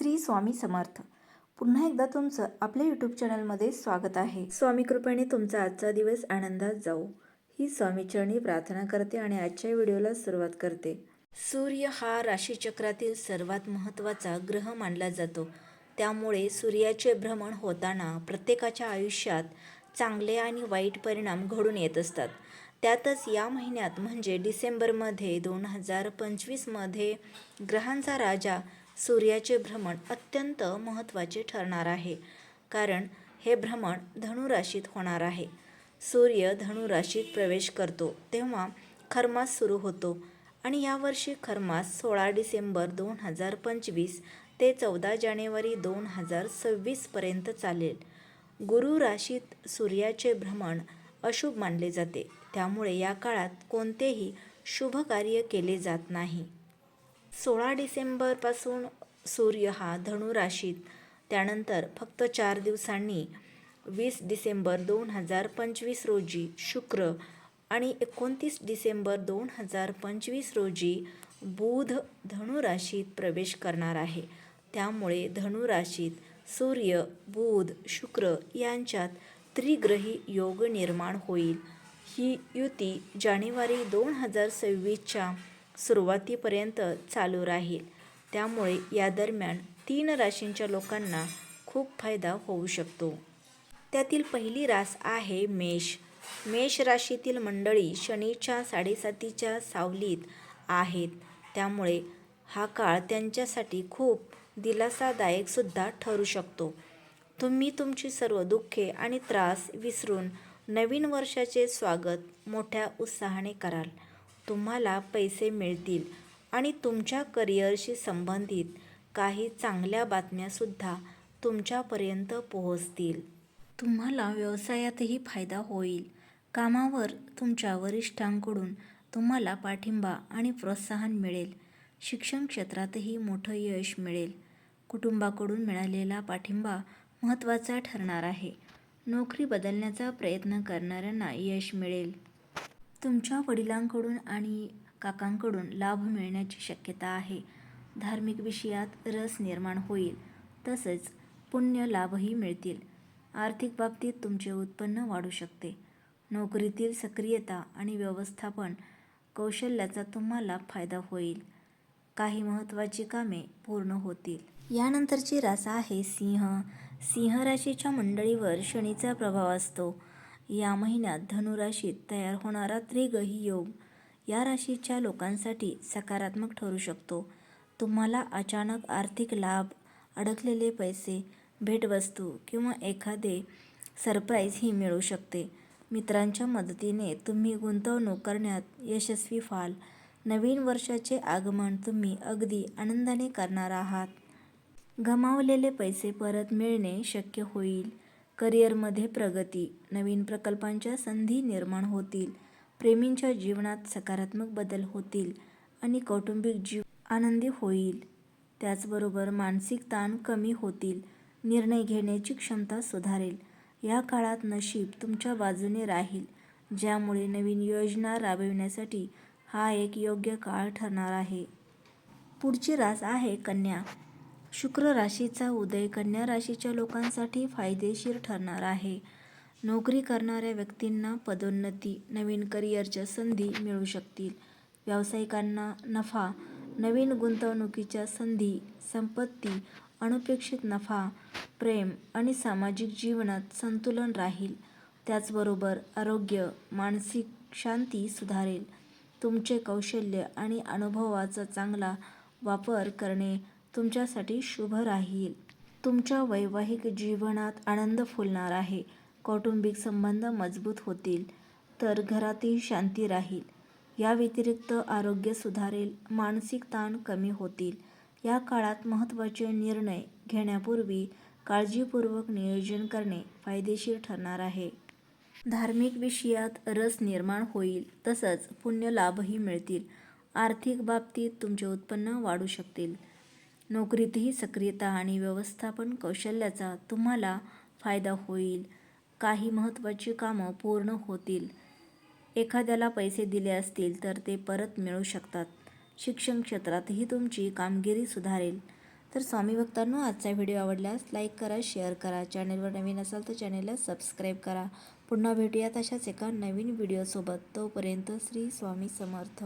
श्री स्वामी समर्थ. पुन्हा एकदा तुमचं आपल्या यूट्यूब चॅनलमध्ये स्वागत आहे. स्वामी कृपेने तुमचा आजचा दिवस आनंदात जाऊ ही स्वामीचरणी प्रार्थना करते आणि आजच्या व्हिडिओला सुरुवात करते. सूर्य हा राशीचक्रातील सर्वात महत्त्वाचा ग्रह मानला जातो. त्यामुळे सूर्याचे भ्रमण होताना प्रत्येकाच्या आयुष्यात चांगले आणि वाईट परिणाम घडून येत असतात. त्यातच या महिन्यात म्हणजे डिसेंबरमध्ये दोन हजार पंचवीसमध्ये ग्रहांचा राजा सूर्याचे भ्रमण अत्यंत महत्त्वाचे ठरणार आहे. कारण हे भ्रमण धनुराशीत होणार आहे. सूर्य धनुराशीत प्रवेश करतो तेव्हा खरमास सुरू होतो आणि यावर्षी खरमास सोळा डिसेंबर दोन हजार पंचवीस ते चौदा जानेवारी दोन हजार सव्वीसपर्यंत चालेल. गुरु राशीत सूर्याचे भ्रमण अशुभ मानले जाते. त्यामुळे या काळात कोणतेही शुभ कार्य केले जात नाही. सोळा डिसेंबरपासून सूर्य हा धनु राशीत त्यानंतर फक्त चार दिवसांनी वीस डिसेंबर दोन हजार पंचवीस रोजी शुक्र आणि एकोणतीस डिसेंबर दोन हजार पंचवीस रोजी बुध धनुराशीत प्रवेश करणार आहे. त्यामुळे धनुराशीत सूर्य बुध शुक्र यांच्यात त्रिग्रही योग निर्माण होईल. ही युती जानेवारी दोन हजार सव्वीसच्या सुरुवातीपर्यंत चालू राहील. त्यामुळे या दरम्यान तीन राशींच्या लोकांना खूप फायदा होऊ शकतो. त्यातील पहिली रास आहे मेष. मेष राशीतील मंडळी शनीच्या साडेसातीच्या सावलीत आहेत. त्यामुळे हा काळ त्यांच्यासाठी खूप दिलासादायकसुद्धा ठरू शकतो. तुम्ही तुमची सर्व दुःखे आणि त्रास विसरून नवीन वर्षाचे स्वागत मोठ्या उत्साहाने कराल. तुम्हाला पैसे मिळतील आणि तुमच्या करिअरशी संबंधित काही चांगल्या बातम्यासुद्धा तुमच्यापर्यंत पोहोचतील. तुम्हाला व्यवसायातही फायदा होईल. कामावर तुमच्या वरिष्ठांकडून तुम्हाला पाठिंबा आणि प्रोत्साहन मिळेल. शिक्षण क्षेत्रातही मोठं यश मिळेल. कुटुंबाकडून मिळालेला पाठिंबा महत्त्वाचा ठरणार आहे. नोकरी बदलण्याचा प्रयत्न करणाऱ्यांना यश मिळेल. तुमच्या वडिलांकडून आणि काकांकडून लाभ मिळण्याची शक्यता आहे. धार्मिक विषयात रस निर्माण होईल तसेच पुण्य लाभही मिळतील. आर्थिक बाबतीत तुमचे उत्पन्न वाढू शकते. नोकरीतील सक्रियता आणि व्यवस्थापन कौशल्याचा तुम्हाला फायदा होईल. काही महत्त्वाची कामे पूर्ण होतील. यानंतरची रास आहे सिंह. सिंह राशीच्या मंडळीवर शनीचा प्रभाव असतो. या महिन्यात धनुराशीत तयार होणारा त्रिग्रही योग या राशीच्या लोकांसाठी सकारात्मक ठरू शकतो. तुम्हाला अचानक आर्थिक लाभ अडकलेले पैसे भेटवस्तू किंवा एखादे सरप्राईज ही मिळू शकते. मित्रांच्या मदतीने तुम्ही गुंतवणूक करण्यात यशस्वी व्हाल. नवीन वर्षाचे आगमन तुम्ही अगदी आनंदाने करणार आहात. गमावलेले पैसे परत मिळणे शक्य होईल. करिअरमध्ये प्रगती नवीन प्रकल्पांच्या संधी निर्माण होतील प्रेमींच्या जीवनात सकारात्मक बदल होतील आणि कौटुंबिक जीव आनंदी होईल. त्याचबरोबर मानसिक ताण कमी होतील निर्णय घेण्याची क्षमता सुधारेल. या काळात नशीब तुमच्या बाजूने राहील ज्यामुळे नवीन योजना राबविण्यासाठी हा एक योग्य काळ ठरणार आहे. पुढची रास आहे कन्या. शुक्र राशीचा उदय कन्या राशीच्या लोकांसाठी फायदेशीर ठरणार आहे. नोकरी करणाऱ्या व्यक्तींना पदोन्नती नवीन करिअरच्या संधी मिळू शकतील. व्यावसायिकांना नफा नवीन गुंतवणुकीच्या संधी संपत्ती अनपेक्षित नफा प्रेम आणि सामाजिक जीवनात संतुलन राहील. त्याचबरोबर आरोग्य मानसिक शांती सुधारेल. तुमचे कौशल्य आणि अनुभवाचा चांगला वापर करणे तुमच्यासाठी शुभ राहील. तुमच्या वैवाहिक जीवनात आनंद फुलणार आहे. कौटुंबिक संबंध मजबूत होतील तर घरातही शांती राहील. या व्यतिरिक्त आरोग्य सुधारेल मानसिक ताण कमी होतील. या काळात महत्त्वाचे निर्णय घेण्यापूर्वी काळजीपूर्वक नियोजन करणे फायदेशीर ठरणार आहे. धार्मिक विषयात रस निर्माण होईल तसंच पुण्य लाभही मिळतील. आर्थिक बाबतीत तुमचे उत्पन्न वाढू शकतील. नोकरीतही सक्रियता आणि व्यवस्थापन कौशल्याचा तुम्हाला फायदा होईल. काही महत्त्वाची कामं पूर्ण होतील. एखाद्याला पैसे दिले असतील तर ते परत मिळू शकतात. शिक्षण क्षेत्रातही तुमची कामगिरी सुधारेल. तर स्वामी भक्तांनो आजचा व्हिडिओ आवडल्यास लाईक करा शेअर करा. चॅनेलवर नवीन असाल तर चॅनेलला सबस्क्राईब करा. पुन्हा भेटूयात अशाच एका नवीन व्हिडिओसोबत. तोपर्यंत श्री स्वामी समर्थ.